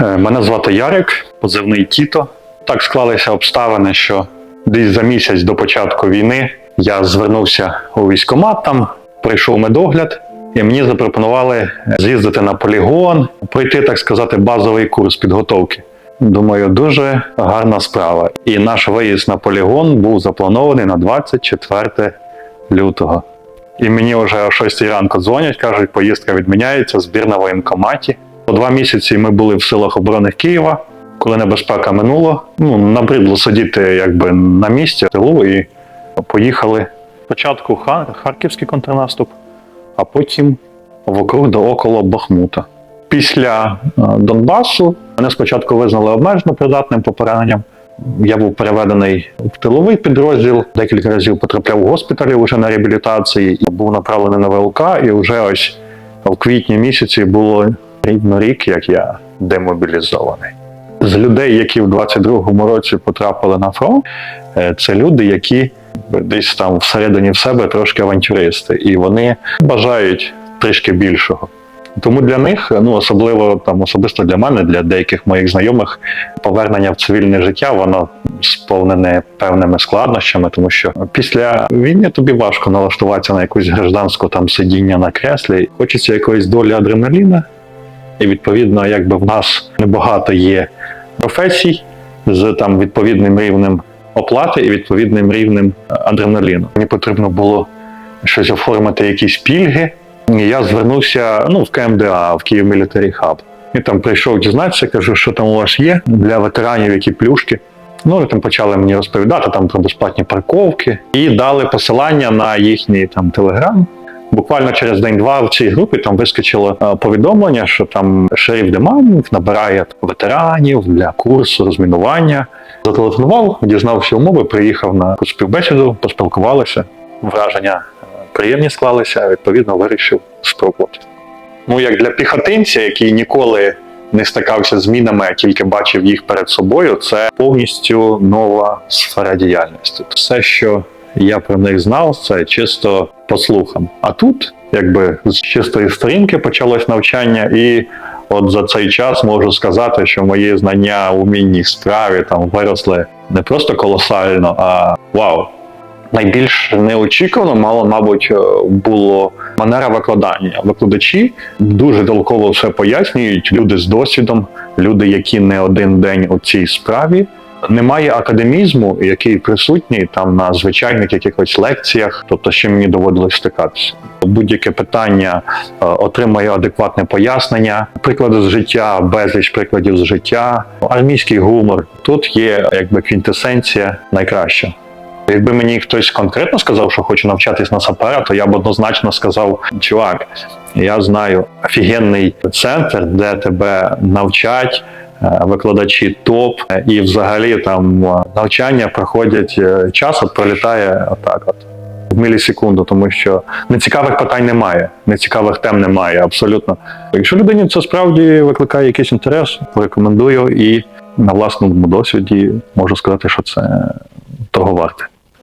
Е, Мене звати Ярик, позивний Тіто. Так склалися обставини, що десь за місяць до початку війни я звернувся у військкомат, там прийшов медогляд, і мені запропонували з'їздити на полігон, пройти, так сказати, базовий курс підготовки. Думаю, дуже гарна справа. І наш виїзд на полігон був запланований на 24 лютого. І мені вже о 6 ранку дзвонять, кажуть, поїздка відміняється, збір на воєнкоматі. Два місяці ми були в силах оборони Києва. Коли небезпека минула, ну набридло сидіти якби на місці тилу і поїхали. Спочатку харківський контрнаступ, а потім вокруг до около Бахмута. Після е, Донбасу мене спочатку визнали обмежено придатним по пораненням. Я був переведений в тиловий підрозділ, декілька разів потрапляв в госпіталі вже на реабілітації, був направлений на ВЛК, і вже ось в квітні місяці було рівно рік, як я демобілізований. З людей, які в 22-му році потрапили на фронт, е, це люди, які десь там всередині в себе трошки авантюристи, і вони бажають трішки більшого. Тому для них, ну особливо там особисто для мене, для деяких моїх знайомих, повернення в цивільне життя, воно сповнене певними складнощами, тому що після війни тобі важко налаштуватися на якусь гражданську там сидіння на креслі. Хочеться якоїсь долі адреналіна, і відповідно, якби в нас небагато є професій з там відповідним рівнем оплати і відповідним рівнем адреналіну. Мені потрібно було щось оформити, якісь пільги. І я звернувся ну, в КМДА, в Київ Military Hub. І там прийшов дізнатися, кажу, що там у вас є для ветеранів, які плюшки. Ну, і там почали мені розповідати там про безплатні парковки і дали посилання на їхній там телеграм. Буквально через день-два в цій групі там вискочило е, повідомлення, що там шериф Деманів набирає ветеранів для курсу розмінування. Зателефонував, дізнався умови, приїхав на співбесіду, поспілкувалися. Враження е, приємні склалися, відповідно вирішив спробувати. Ну, як для піхотинця, який ніколи не стикався з мінами, а тільки бачив їх перед собою, це повністю нова сфера діяльності. Все, що я про них знав, це чисто по слухам. А тут, якби з чистої сторінки почалось навчання, і от за цей час можу сказати, що мої знання у мінній справі там виросли не просто колосально, а вау. Найбільш неочікувано мало, мабуть, е, було манера викладання. Викладачі дуже толково все пояснюють. Люди з досвідом, люди, які не один день у цій справі. Немає академізму, який присутній там на звичайних якихось лекціях, тобто з мені доводилось стикатися. Будь-яке питання е, отримає адекватне пояснення, приклади з життя, безліч прикладів з життя, армійський гумор. Тут є якби квінтесенція найкраща. Якби мені хтось конкретно сказав, що хочу навчатись на сапера, то я б однозначно сказав: чувак, я знаю офігенний центр, де тебе навчать. Е, Викладачі топ, і взагалі там е, навчання проходять е, час, от пролітає отак, от в мілісекунду, тому що нецікавих питань немає, нецікавих тем немає. Абсолютно. Якщо людині це справді викликає якийсь інтерес, порекомендую і на власному досвіді можу сказати, що це того варте.